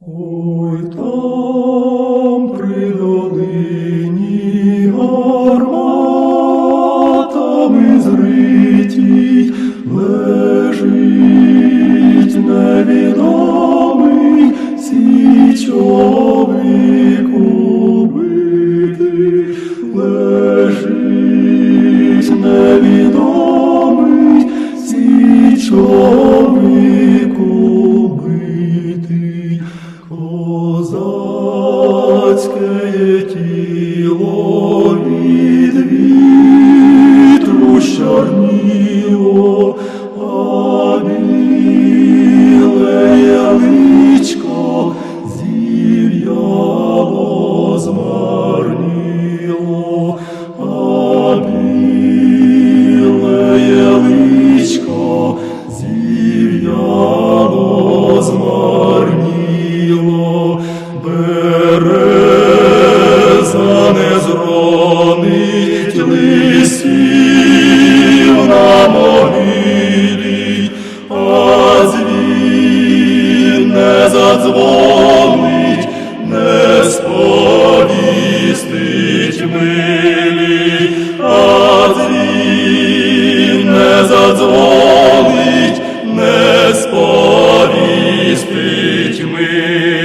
Ой, там при долині гарматами лежить невідомий січовик лежить невідомий тіло від вітру щорніло, задзвонить, не сповістить милі, а дзвін не задзвонить, не сповістить милій,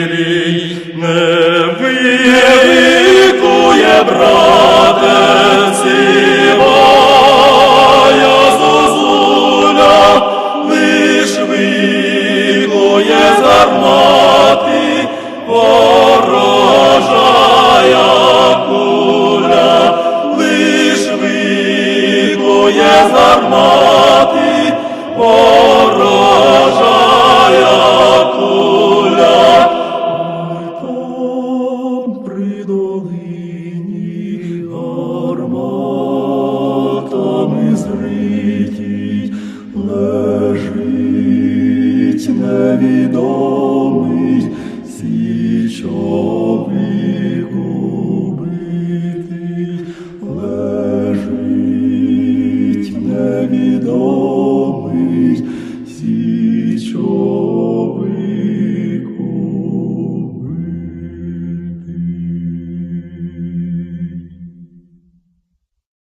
викує з гармати ворожая куля. Ой, там при долині гарматами зритій лежить невідомий січовик shore.